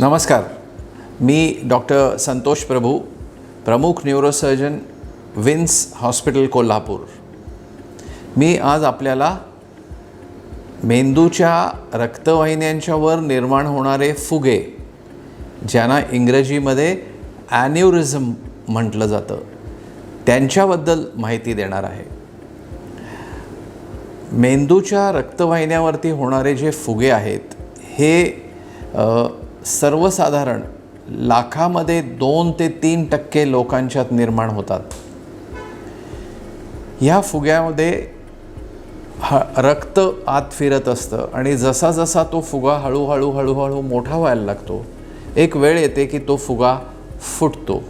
नमस्कार. मी डॉक्टर संतोष प्रभू प्रमुख neurosurgeon wins hospital Kolhapur. मी आज आपल्याला मेंदूच्या रक्तवाहिन्यांच्यावर निर्माण होणारे फुगे ज्यांना इंग्रजीमध्ये ॲन्युरिझम म्हटलं जातं त्यांच्याबद्दल माहिती देणार आहे. मेंदूच्या रक्तवाहिन्यावरती होणारे जे फुगे आहेत हे सर्वसाधारण लाखामध्ये दोन ते तीन टक्के लोकांच्यात निर्माण होतात. ह्या फुग्यामध्ये ह रक्त आत फिरत असतं आणि जसा जसा तो फुगा हळूहळू हळूहळू मोठा व्हायला लागतो एक वेळ येते की तो फुगा फुटतो.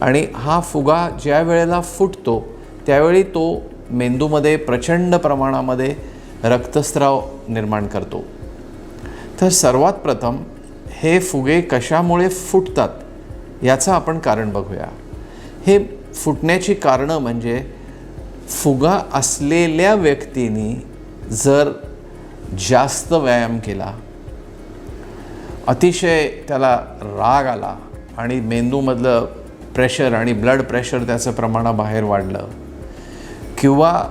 आणि हा फुगा ज्या वेळेला फुटतो त्यावेळी तो मेंदूमध्ये प्रचंड प्रमाणामध्ये रक्तस्राव निर्माण करतो. तर सर्वात प्रथम हे फुगे कशामुळे फुटतात याचं आपण कारण बघूया. हे फुटण्याची कारणं म्हणजे फुगा असलेल्या व्यक्तीने जर जास्त व्यायाम केला अतिशय त्याला राग आला आणि मेंदूमधलं प्रेशर आणि ब्लड प्रेशर त्याचं प्रमाणाबाहेर वाढलं किंवा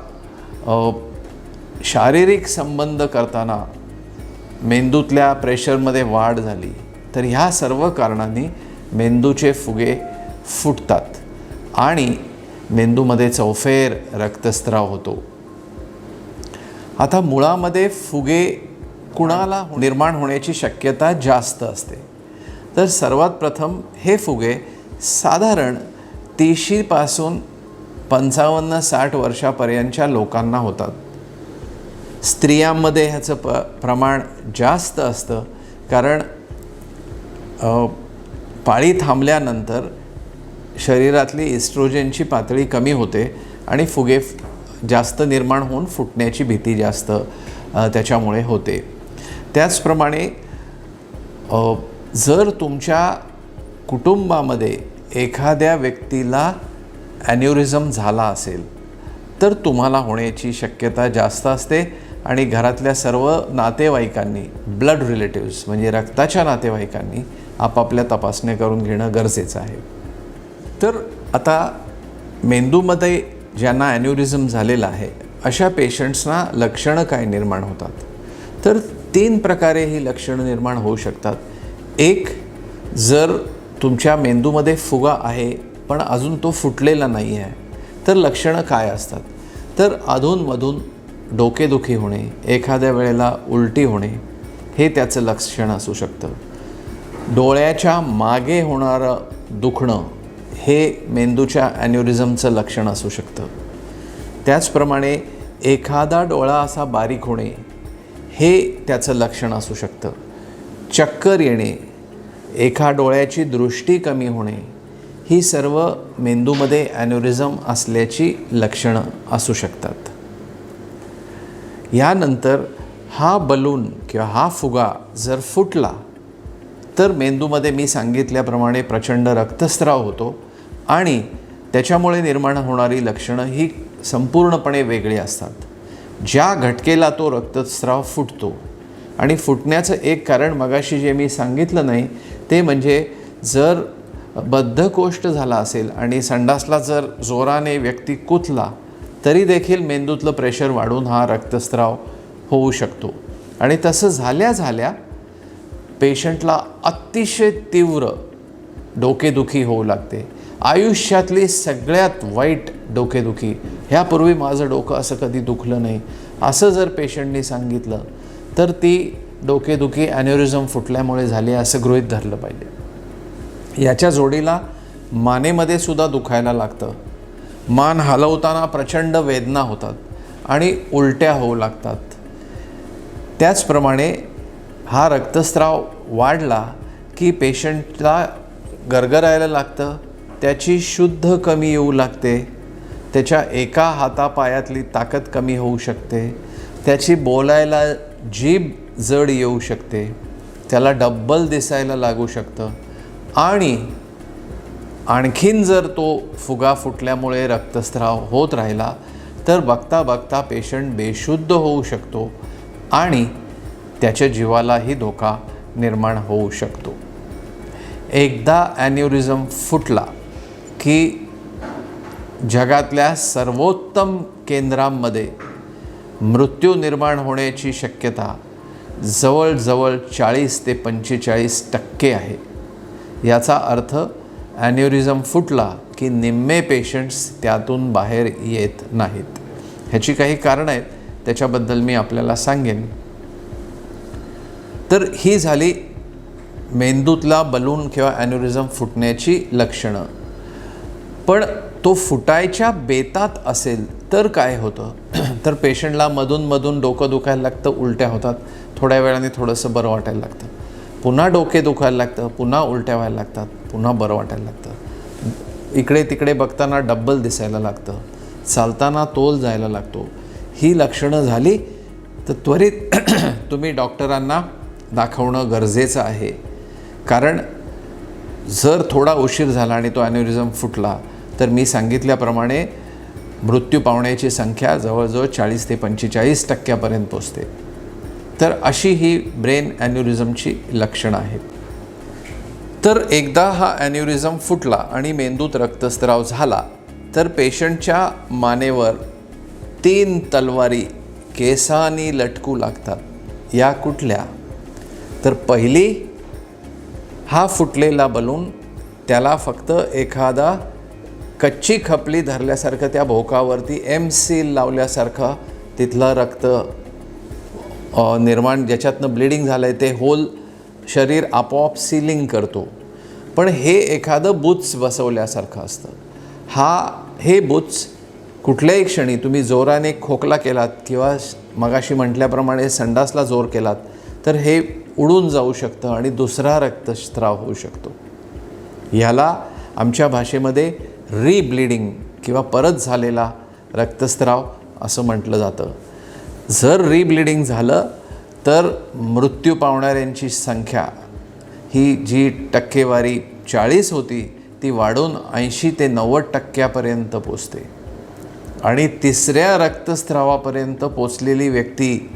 शारीरिक संबंध करताना मेंदूतल्या प्रेशरमध्ये वाढ झाली तर ह्या सर्व कारणांनी मेंदूचे फुगे फुटतात आणि मेंदूमध्ये चौफेर रक्तस्राव होतो. आता मुळामध्ये फुगे कुणाला हो-, निर्माण होण्याची शक्यता जास्त असते. तर सर्वात प्रथम हे फुगे साधारण तीशीपासून पंचावन्न साठ वर्षापर्यंतच्या लोकांना होतात. स्त्रियांमध्ये ह्याचं प प्रमाण जास्त असतं. कारण पाळी थांबल्यानंतर शरीरातली इस्ट्रोजनची पातळी कमी होते आणि फुगे जास्त निर्माण होऊन फुटण्याची भीती जास्त त्याच्यामुळे होते. त्याचप्रमाणे जर तुमच्या कुटुंबामध्ये एखाद्या व्यक्तीला ॲन्युरिझम झाला असेल तर तुम्हाला होण्याची शक्यता जास्त असते आणि घरातल्या सर्व नातेवाईकांनी ब्लड रिलेटिव्स म्हणजे रक्ताच्या नातेवाईकांनी आपापल्या तपासण्या करून घेणं गरजेचं आहे. तर आता मेंदूमध्ये ज्यांना ॲन्युरिझम झालेला आहे अशा पेशंट्सना लक्षणं काय निर्माण होतात? तर तीन प्रकारे ही लक्षणं निर्माण होऊ शकतात. एक जर तुमच्या मेंदूमध्ये फुगा आहे पण अजून तो फुटलेला नाही आहे तर लक्षणं काय असतात? तर अधूनमधून डोकेदुखी होणे एखाद्या वेळेला उलटी होणे हे त्याचं लक्षण असू शकतं. डोळ्याच्या मागे होणारं दुखणं हे मेंदूच्या ॲन्युरिझमचं लक्षण असू शकतं. त्याचप्रमाणे एखादा डोळा असा बारीक होणे हे त्याचं लक्षण असू शकतं. चक्कर येणे एका डोळ्याची दृष्टी कमी होणे ही सर्व मेंदूमध्ये ॲन्युरिझम असल्याची लक्षणं असू शकतात. यानंतर हा बलून किंवा हा फुगा जर फुटला तर मेंदूमध्ये मी सांगितल्याप्रमाणे प्रचंड रक्तस्राव होतो आणि त्याच्यामुळे निर्माण होणारी लक्षणं ही संपूर्णपणे वेगळी असतात. ज्या घटकेला तो रक्तस्राव फुटतो आणि फुटण्याचं एक कारण मगाशी जे मी सांगितलं नाही ते म्हणजे जर बद्धकोष्ठ झाला असेल आणि संडासला जर जोराने व्यक्ती कुतला तरी देखील मेंदूतलं प्रेशर वाढून हा रक्तस्राव होऊ शकतो. आणि तसं झाल्या झाल्या पेशंटला अतिशय तीव्र डोकेदुखी होऊ लागते. आयुष्यातली सगळ्यात वाईट डोकेदुखी ह्यापूर्वी माझं डोकं असं कधी दुखलं नाही. असं जर पेशंटनी सांगितलं तर ती डोकेदुखी ॲन्युरिझम फुटल्यामुळे झाली आहे असं गृहीत धरलं पाहिजे. याच्या जोडीला मानेमध्ये सुद्धा दुखायला लागतं. मान हलवताना प्रचंड वेदना होतात आणि उलट्या होऊ लागतात. त्याचप्रमाणे हा रक्तस्राव वाढला की पेशंटला गरगरायला लागतं त्याची शुद्ध कमी येऊ लागते त्याच्या एका हातापायातली ताकद कमी होऊ शकते त्याची बोलायला जीभ जड येऊ शकते त्याला डब्बल दिसायला लागू शकतं आणि आणखीन जर तो फुगा फुटल्यामुळे रक्तस्राव होत राहिला तर बघता बघता पेशंट बेशुद्ध होऊ शकतो आणि त्याच्या जीवालाही धोका निर्माण होऊ शकतो. एकदा ॲन्युरिझम फुटला की जगातल्या सर्वोत्तम केंद्रांमध्ये मृत्यू निर्माण होण्याची शक्यता जवळजवळ चाळीस ते पंचेचाळीस टक्के आहे. याचा अर्थ ॲन्युरिझम फुटला की निम्मे पेशंट्स त्यातून बाहेर येत नाहीत. ह्याची काही कारणं आहेत त्याच्याबद्दल मी आपल्याला सांगेन. तर ही झाली मेंदूतला बलून किंवा ॲन्युरिझम फुटण्याची लक्षणं. पण तो फुटायच्या बेतात असेल तर काय होतं? तर पेशंटला मधून डोकं दुखायला लागतं उलट्या होतात. थोड्या वेळाने थोडंसं बरं वाटायला लागतं. पुन्हा डोके दुखायला लागतं पुन्हा उलट्या व्हायला लागतात. पुन्हा बरं वाटायला लागतं. इकडे तिकडे बघताना डब्बल दिसायला लागतं. चालताना तोल जायला लागतो. ही लक्षणं झाली तर त्वरित तुम्ही डॉक्टरांना दाखवणं गरजेचं आहे. कारण जर थोडा उशीर झाला आणि तो ॲन्युरिझम फुटला तर मी सांगितल्याप्रमाणे मृत्यू पावण्याची संख्या जवळजवळ चाळीस ते पंचेचाळीस टक्क्यापर्यंत पोचते तर अशी ही ब्रेन ॲन्युरिझमची लक्षणं आहेत. तर एकदा हा ॲन्युरिझम फुटला आणि मेंदूत रक्तस्राव झाला तर पेशंटच्या मानेवर तीन तलवारी केसानी लटकू लागतात. या कुठल्या? तर पहिली हा फुटलेला बलून त्याला फक्त एखादा कच्ची खपली धरल्यासारखं त्या भोकावरती एम सील लावल्यासारखं तिथलं रक्त निर्माण ज्याच्यातनं ब्लिडिंग झालं आहे ते होल शरीर आपोआप सीलिंग करतो. पण हे एखादं बुच बसवल्यासारखं असतं. हा हे बुच कुठल्याही क्षणी तुम्ही जोराने खोकला केलात किंवा मगाशी म्हटल्याप्रमाणे संडासला जोर केलात तर हे उडून जाऊ शकतं आणि दुसरा रक्तस्त्राव होऊ शकतो. ह्याला आमच्या भाषेमध्ये रिब्लिडिंग किंवा परत झालेला रक्तस्त्राव असं म्हटलं जातं. जर रिब्लिडिंग झालं तर मृत्यू पावणाऱ्यांची संख्या ही जी टक्केवारी चाळीस होती ती वाढून ऐंशी ते नव्वद टक्क्यापर्यंत पोचते. आणि तिसऱ्या रक्तस्रावापर्यंत पोचलेली व्यक्ती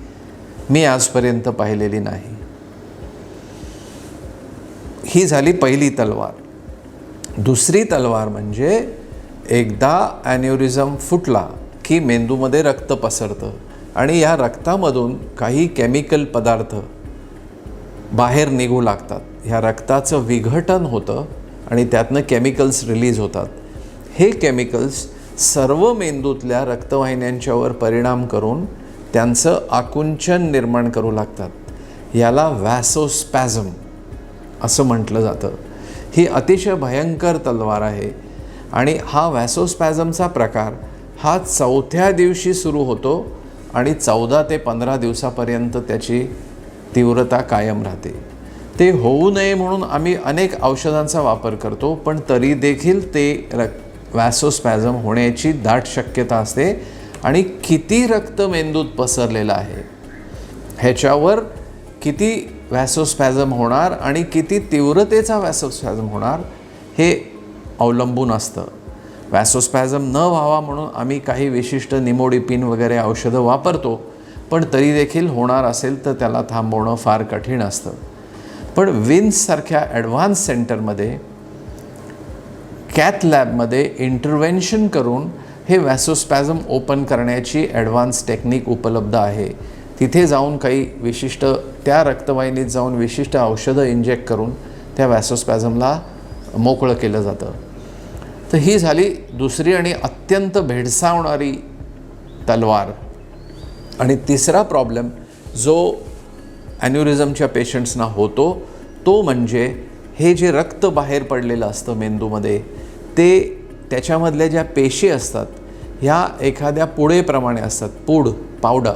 मी आजपर्यंत पाहिलेली नाही. ही झाली पहिली तलवार. दुसरी तलवार म्हणजे एकदा ॲन्युरिझम फुटला की मेंदूमध्ये रक्त पसरतं. आणि या रक्तामधून काही केमिकल पदार्थ बाहेर निघू लागतात. ह्या रक्ताचं विघटन होतं आणि त्यातनं केमिकल्स रिलीज होतात. हे केमिकल्स सर्व मेंदूतल्या रक्तवाहिन्यांच्यावर परिणाम करून त्यांचं आकुंचन निर्माण करू लागतात. याला व्हॅसोस्पॅझम असं म्हटलं जातं. ही अतिशय भयंकर तलवार आहे आणि हा व्हॅसोस्पॅझमचा प्रकार हा चौथ्या दिवशी सुरू होतो आणि चौदा ते पंधरा दिवसापर्यंत त्याची तीव्रता कायम राहते. ते होऊ नये म्हणून आम्ही अनेक औषधांचा वापर करतो पण तरी देखील ते रक वॅसोस्पॅझम होण्याची दाट शक्यता असते आणि किती रक्त मेंदूत पसरलेलं आहे ह्याच्यावर किती व्हॅसोस्पॅझम होणार आणि किती तीव्रतेचा व्हॅसोस्पॅझम होणार हे अवलंबून असतं. व्हॅसोस्पॅझम न व्हावा म्हणून आम्ही काही विशिष्ट निमोडिपिन वगैरे औषधं वापरतो पण तरी देखील होणार असेल तर त्याला थांबवणं फार कठीण असतं. पण विन्ससारख्या ॲडव्हान्स सेंटरमध्ये कॅथ लॅबमध्ये इंटरव्हेन्शन करून हे व्हॅसोस्पॅझम ओपन करण्याची ॲडव्हान्स टेक्निक उपलब्ध आहे. तिथे जाऊन काही विशिष्ट त्या रक्तवाहिनीत जाऊन विशिष्ट औषधं इंजेक्ट करून त्या व्हॅसोस्पॅझमला मोकळं केलं जातं. तर ही झाली दुसरी आणि अत्यंत भेडसावणारी तलवार. आणि तिसरा प्रॉब्लेम जो ॲन्युरिझमच्या पेशंट्सना होतो तो म्हणजे हे जे रक्त बाहेर पडलेलं असतं मेंदूमध्ये ते त्याच्यामधल्या ज्या पेशी असतात ह्या एखाद्या पुडेप्रमाणे असतात पूड पावडर.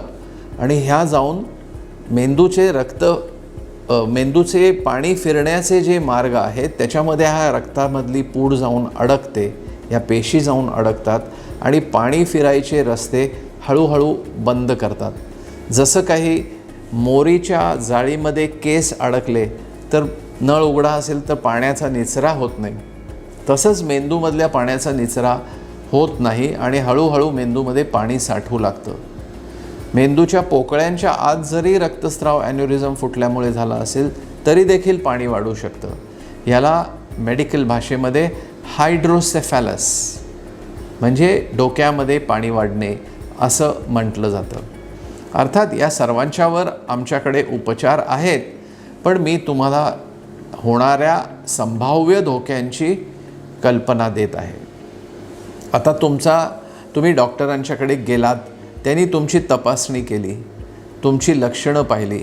आणि ह्या जाऊन मेंदूचे रक्त मेंदूचे पाणी फिरण्याचे जे मार्ग आहेत त्याच्यामध्ये हा रक्तामधली पूड जाऊन अडकते या पेशी जाऊन अडकतात आणि पाणी फिरायचे रस्ते हळूहळू बंद करतात. जसं काही मोरीच्या जाळीमध्ये केस अडकले तर नळ उघडा असेल तर पाण्याचा निचरा होत नाही. तसंच मेंदूमधल्या पाण्याचा निचरा होत नाही आणि हळूहळू मेंदूमध्ये पाणी साठवू लागतं. मेंदूच्या पोकळ्यांच्या आत जरी रक्तस्राव ॲन्युरिझम फुटल्यामुळे झाला असेल तरी देखील पाणी वाढू शकतं. याला मेडिकल भाषेमध्ये हायड्रोसेफॅलस म्हणजे डोक्यामध्ये पाणी वाढणे असं म्हटलं जातं. अर्थात या सर्वांच्यावर आमच्याकडे उपचार आहेत पण मी तुम्हाला होणाऱ्या संभाव्य धोक्यांची कल्पना देत आहे. आता तुमचा तुम्ही डॉक्टरांच्याकडे गेलात त्यांनी तुमची तपासणी केली तुमची लक्षणं पाहिली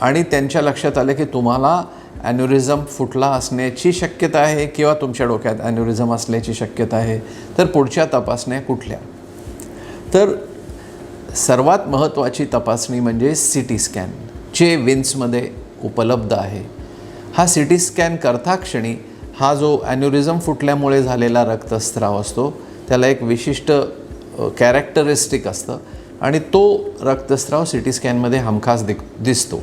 आणि त्यांच्या लक्षात आलं की तुम्हाला ॲन्युरिझम फुटला असण्याची शक्यता आहे किंवा तुमच्या डोक्यात ॲन्युरिझम असल्याची शक्यता आहे. तर पुढच्या तपासण्या कुठल्या? तर सर्वात महत्त्वाची तपासणी म्हणजे सी टी स्कॅन जे विन्समध्ये उपलब्ध आहे. हा सी टी स्कॅन करता क्षणी हा जो ॲन्युरिझम फुटल्यामुळे झालेला रक्तस्राव असतो त्याला एक विशिष्ट कॅरेक्टरिस्टिक असतं. आणि तो रक्तस्राव सी टी स्कॅनमध्ये हमखास दिक दिसतो.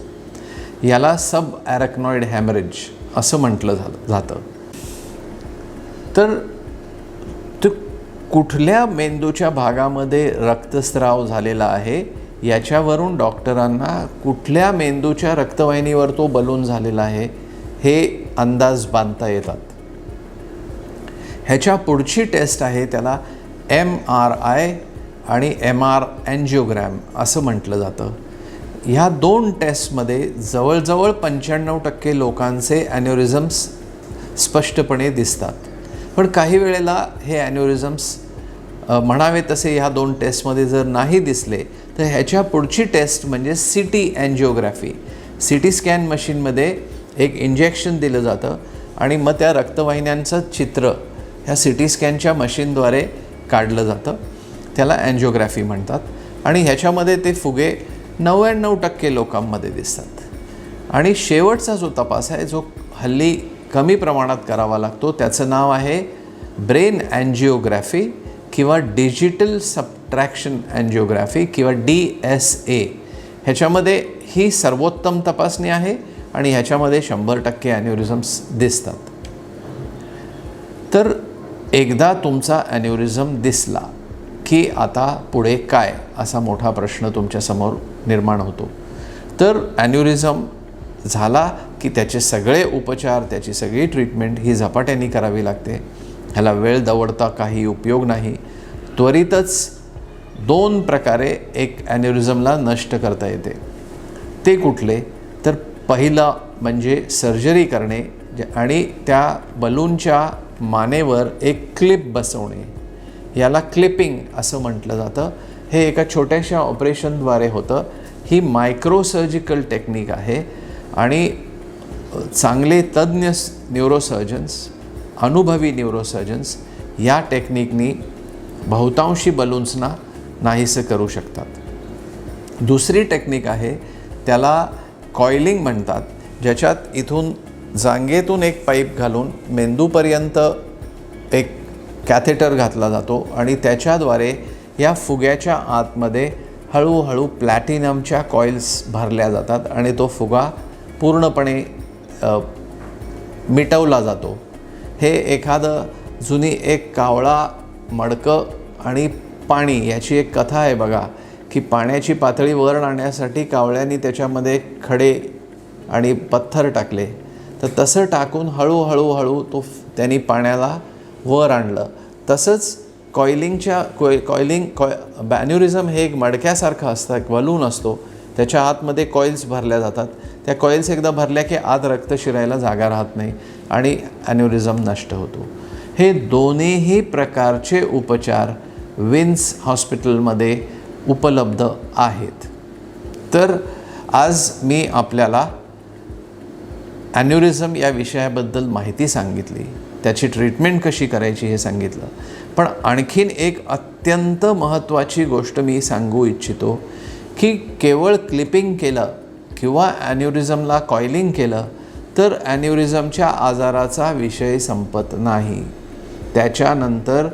याला सब ॲरॅक्नॉइड हॅमरेज असं म्हटलं झालं जातं. तर ते कुठल्या मेंदूच्या भागामध्ये रक्तस्राव झालेला आहे याच्यावरून डॉक्टरांना कुठल्या मेंदूच्या रक्तवाहिनीवर तो बलून झालेला आहे हे अंदाज बांधता येतात. ह्याच्या पुढची टेस्ट आहे त्याला एम आर आय आणि एम आर अँजिओग्रॅम असं म्हटलं जातं. ह्या दोन टेस्टमध्ये जवळजवळ पंच्याण्णव टक्के लोकांचे ॲन्युरिझम्स स्पष्टपणे दिसतात. पण काही वेळेला हे ॲन्युरिझम्स म्हणावे तसे ह्या दोन टेस्टमध्ये जर नाही दिसले तर ह्याच्या पुढची टेस्ट म्हणजे C T angiography C T scan मशीनमध्ये एक इंजेक्शन दिलं जातं आणि मग त्या रक्तवाहिन्यांचं चित्र ह्या सी टी स्कॅनच्या मशीनद्वारे काढलं जातं. त्याला अँजिओग्राफी म्हणतात. आणि ह्याच्यामध्ये ते फुगे नव्याण्णव टक्के लोकांमध्ये दिसतात. आणि शेवटचा जो तपास आहे जो हल्ली कमी प्रमाणात करावा लागतो त्याचं नाव आहे ब्रेन अँजिओग्राफी किंवा डिजिटल सबट्रॅक्शन अँजिओग्राफी किंवा डी एस ए. ह्याच्यामध्ये ही सर्वोत्तम तपासणी आहे आणि ह्याच्यामध्ये शंभर टक्के ॲन्युरिझम्स दिसतात. तर एकदा तुमचा ॲन्युरिझम दिसला की आता पुढे काय असा मोठा प्रश्न तुमच्यासमोर निर्माण होतो. तर ॲन्युरिझम झाला की त्याचे सगळे उपचार त्याची सगळी ट्रीटमेंट ही झपाट्याने करावी लागते. ह्याला वेळ दवडता काही उपयोग नाही. त्वरितच दोन प्रकारे एक ॲन्युरिझमला नष्ट करता येते. ते कुठले? तर पहिलं म्हणजे सर्जरी करणे आणि त्या बलूनच्या मानेवर एक क्लिप बसवणे. याला क्लिपिंग असं म्हटलं जातं. हे एका छोट्याशा ऑपरेशनद्वारे होतं. ही मायक्रोसर्जिकल टेक्निक आहे. आणि चांगले तज्ज्ञ न्यूरोसर्जन्स अनुभवी न्यूरोसर्जन्स या टेक्निकनी बहुतांशी बलून्सना नाहीसं करू शकतात. दुसरी टेक्निक आहे त्याला कॉइलिंग म्हणतात. ज्याच्यात इथून जांगेतून एक पाईप घालून मेंदूपर्यंत एक कॅथेटर घातला जातो आणि त्याच्याद्वारे या फुग्याच्या आतमध्ये हळूहळू प्लॅटिनमच्या कॉईल्स भरल्या जातात आणि तो फुगा पूर्णपणे मिटवला जातो. हे एखादं जुनी एक कावळा मडकं आणि पाणी याची एक कथा आहे बघा की पाण्याची पातळी वर आणण्यासाठी कावळ्यांनी त्याच्यामध्ये खडे आणि पत्थर टाकले. तर तसं टाकून हळूहळू हळू तो त्यांनी पाण्याला वर आणलं. तसंच कॉइलिंगच्या कॉइ कॉइलिंग कॉय बॅन्युरिझम हे एक मडक्यासारखं असतं एक वलून असतो. त्याच्या आतमध्ये कॉईल्स भरल्या जातात. त्या कॉईल्स एकदा भरल्या की आत रक्त शिरायला जागा राहत नाही आणि ॲन्युरिझम नष्ट होतो. हे दोन्हीही प्रकारचे उपचार विन्स हॉस्पिटलमध्ये उपलब्ध आहेत. तर आज मी आपल्याला ॲन्युरिझम या विषयाबद्दल माहिती सांगितली. त्याची ट्रीटमेंट कशी करायची हे सांगितलं. पण आणखीन एक अत्यंत महत्त्वाची गोष्ट मी सांगू इच्छितो की केवळ क्लिपिंग केलं किंवा ॲन्युरिझमला कॉइलिंग केलं तर ॲन्युरिझमच्या आजाराचा विषय संपत नाही. त्याच्यानंतर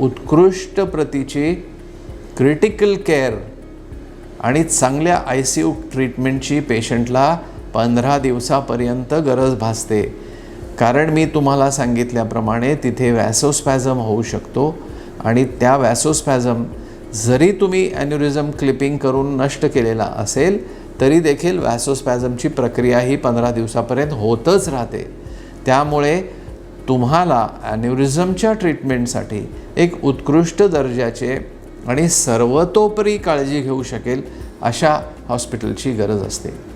उत्कृष्ट प्रतीची क्रिटिकल केअर आणि चांगल्या आय सी यू ट्रीटमेंटची पेशंटला पंधरा दिवसापर्यंत गरज भासते. कारण मी तुम्हाला सांगितल्याप्रमाणे तिथे वॅसोस्पॅझम होऊ शकतो आणि त्या वॅसोस्पॅझम जरी तुम्ही ॲन्युरिझम क्लिपिंग करून नष्ट केलेला असेल तरी देखील वॅसोस्पॅझमची प्रक्रिया ही पंधरा दिवसापर्यंत होतच राहते. त्यामुळे तुम्हाला ॲन्युरिझमच्या ट्रीटमेंटसाठी एक उत्कृष्ट दर्जाचे आणि सर्वतोपरी काळजी घेऊ शकेल अशा हॉस्पिटलची गरज असते.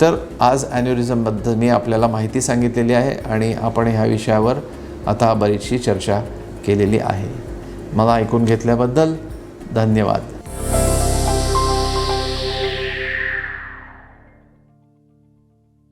तर आज ॲन्युरिझमबद्दल मी आपल्याला माहिती सांगितलेली आहे आणि आपण ह्या विषयावर आता बरीचशी चर्चा केलेली आहे. मला ऐकून घेतल्याबद्दल धन्यवाद.